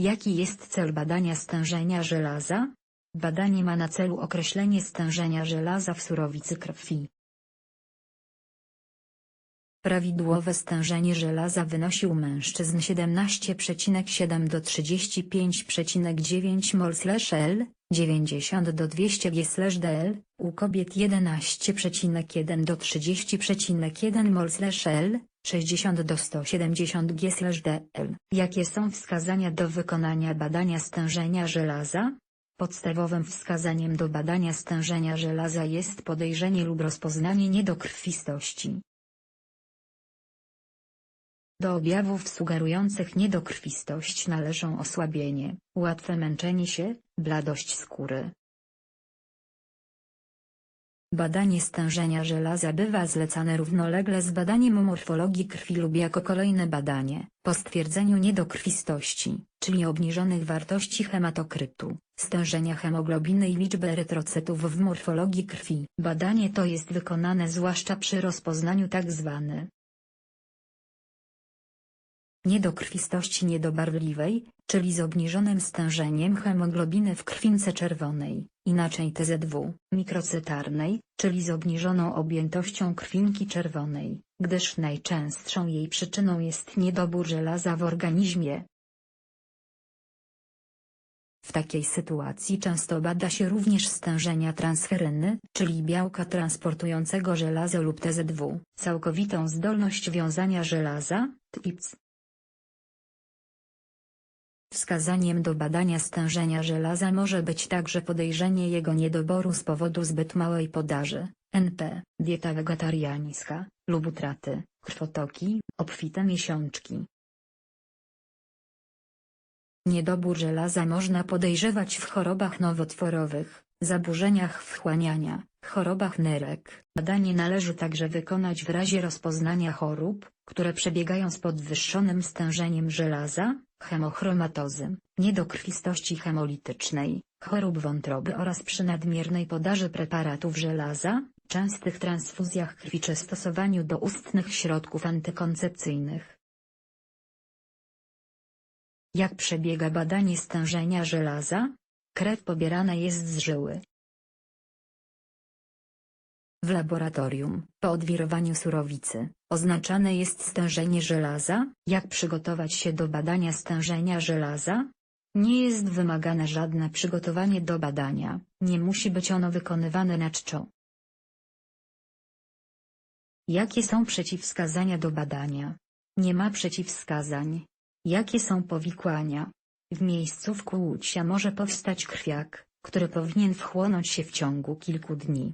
Jaki jest cel badania stężenia żelaza? Badanie ma na celu określenie stężenia żelaza w surowicy krwi. Prawidłowe stężenie żelaza wynosi u mężczyzn 17,7 do 35,9 mol/L, 90 do 200 g/dl, u kobiet 11,1 do 30,1 mol/L, 60 do 170 g/dl. Jakie są wskazania do wykonania badania stężenia żelaza? Podstawowym wskazaniem do badania stężenia żelaza jest podejrzenie lub rozpoznanie niedokrwistości. Do objawów sugerujących niedokrwistość należą osłabienie, łatwe męczenie się, bladość skóry. Badanie stężenia żelaza bywa zlecane równolegle z badaniem morfologii krwi lub jako kolejne badanie, po stwierdzeniu niedokrwistości, czyli obniżonych wartości hematokrytu, stężenia hemoglobiny i liczby erytrocytów w morfologii krwi. Badanie to jest wykonane zwłaszcza przy rozpoznaniu tzw niedokrwistości niedobarwliwej, czyli z obniżonym stężeniem hemoglobiny w krwince czerwonej, inaczej TZW, mikrocytarnej, czyli z obniżoną objętością krwinki czerwonej, gdyż najczęstszą jej przyczyną jest niedobór żelaza w organizmie. W takiej sytuacji często bada się również stężenia transferyny, czyli białka transportującego żelazo lub TZW, całkowitą zdolność wiązania żelaza, TIPS. Wskazaniem do badania stężenia żelaza może być także podejrzenie jego niedoboru z powodu zbyt małej podaży, NP, dieta wegetariańska, lub utraty, krwotoki, obfite miesiączki. Niedobór żelaza można podejrzewać w chorobach nowotworowych, zaburzeniach wchłaniania, chorobach nerek. Badanie należy także wykonać w razie rozpoznania chorób, które przebiegają z podwyższonym stężeniem żelaza, hemochromatozy, niedokrwistości hemolitycznej, chorób wątroby oraz przy nadmiernej podaży preparatów żelaza, częstych transfuzjach krwi czy stosowaniu doustnych środków antykoncepcyjnych. Jak przebiega badanie stężenia żelaza? Krew pobierana jest z żyły. W laboratorium, po odwirowaniu surowicy, oznaczane jest stężenie żelaza. Jak przygotować się do badania stężenia żelaza? Nie jest wymagane żadne przygotowanie do badania, nie musi być ono wykonywane na czczo. Jakie są przeciwwskazania do badania? Nie ma przeciwwskazań. Jakie są powikłania? W miejscu wkłucia może powstać krwiak, który powinien wchłonąć się w ciągu kilku dni.